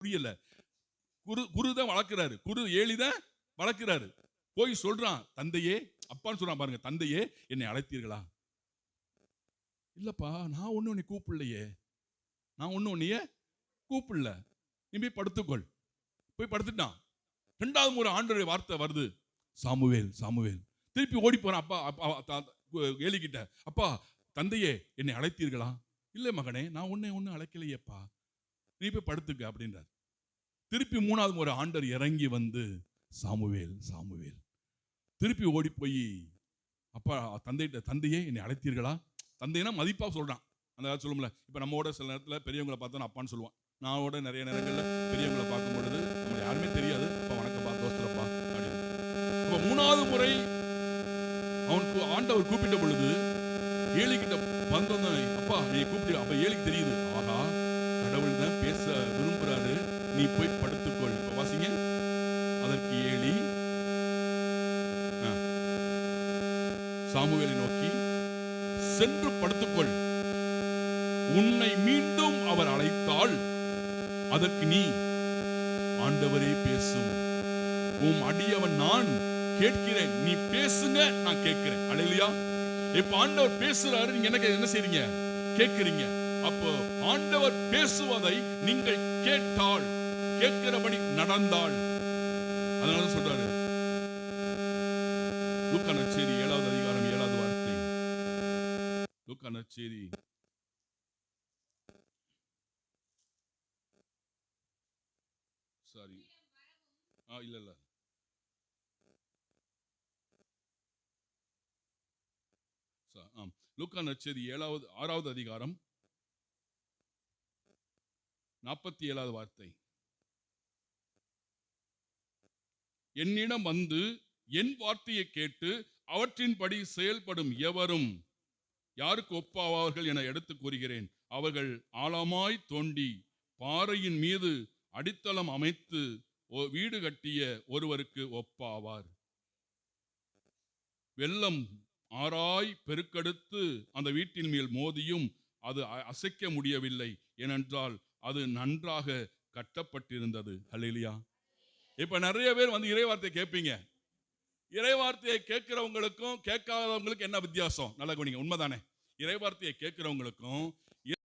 புரியல. குரு குரு தான் வளர்க்கிறாரு. குரு ஏழி தான் வளர்க்கிறாரு. போய் சொல்றான் தந்தையே அப்பான்னு சொல்றான் பாருங்க தந்தையே என்னை அழைத்தீர்களா? இல்லப்பா நான் ஒண்ணு உன்னை கூப்பிடலையே. நான் ஒண்ணு உன்னைய கூப்பிடல. நீ போய் படுத்துக்கொள். போய் படுத்துட்டான். ரெண்டாவது முறை ஆண்டோடைய வார்த்தை வருது. Samuel Samuel. திருப்பி ஓடி போறான் அப்பா அப்பா தா- ஏலிக்கிட்ட அப்பா தந்தையே என்னை அழைத்தீர்களா? இல்லை மகனே நான் உன்னை ஒன்றும் அழைக்கலையேப்பா. நீ போய் படுத்துக்க அப்படின்றார். திருப்பி மூணாவது முறை ஆண்டர் இறங்கி வந்து சாமுவேல் சாமுவேல். திருப்பி ஓடி போய் அப்பா தந்தைகிட்ட தந்தையே என்னை அழைத்தீர்களா? தந்தைனா மதிப்பா சொல்றான். அந்த காலத்துல சொல்லும்ல இப்போ நம்மோட சில நேரத்தில் பெரியவங்களை பார்த்தா நான் அப்பான்னு சொல்லுவான். நானோட நிறைய நேரங்களில் பெரியவங்களை பார்க்கும் பொழுது நம்மளை யாருமே தெரியாது. அப்பா வணக்கப்பா தோஸ்தரப்பா அப்படின்னு. இப்போ மூணாவது முறை அவனுக்கு ஆண்டவர் கூப்பிட்ட பொழுது ஏலிக்கிட்ட வந்தோன்னு அப்பா நீ கூப்பிட்டு அப்போ ஏழிக்கு தெரியுது ஆகா கடவுள் தான் பேச விரும்புறாரு. நீ போய் படுத்துக்கொள். இப்ப வாசிங்க. அதற்கு ஏலி. சாமுவேலை நோக்கி சென்று படுத்துக்கொள். உன்னை மீண்டும் அவர் அழைத்தால் அதற்கு நீ ஆண்டவரே பேசும். உம் அடியவன் நான் கேட்கிறேன். நீ பேசுங்க நான் கேட்கிறேன். அலையிலையா இப்ப ஆண்டவர் பேசுறாரு. நீங்க எனக்கு என்ன செய்றீங்க? கேட்கிறீங்க. அப்போ ஆண்டவர் பேசுவதை நீங்கள் கேட்டால் கேட்கிறபடி நடந்தாள். அதனால சொல்றாரு. லூக்கா நற்செய்தி ஏழாவது அதிகாரம் ஏழாவது வார்த்தை. லூக்கா நற்செய்தி. சாரி ஆ இல்ல இல்ல. லுக்கா நச்சேரி ஏழாவது ஆறாவது அதிகாரம். நாற்பத்தி ஏழாவது வார்த்தை. என்னிடம் வந்து என் வார்த்தையை கேட்டு அவற்றின்படி செயல்படும் எவரும் யாருக்கு ஒப்பாவார்கள் என எடுத்து கூறுகிறேன். அவர்கள் ஆழமாய் தோண்டி பாறையின் மீது அடித்தளம் அமைத்து வீடு கட்டிய ஒருவருக்கு ஒப்பாவார். வெள்ளம் ஆராய் பெருக்கெடுத்து அந்த வீட்டின் மேல் மோதியும் அது அசைக்க முடியவில்லை. ஏனென்றால் அது நன்றாக கட்டப்பட்டிருந்தது. ஹலிலியா இப்போ நிறைய பேர் வந்து இறைவார்த்தை கேட்பீங்க. இறைவார்த்தையை கேட்கிறவங்களுக்கும் கேட்காதவங்களுக்கும் என்ன வித்தியாசம்? நல்லா கவனிங்க உண்மைதானே? இறைவார்த்தையை கேட்கிறவங்களுக்கும்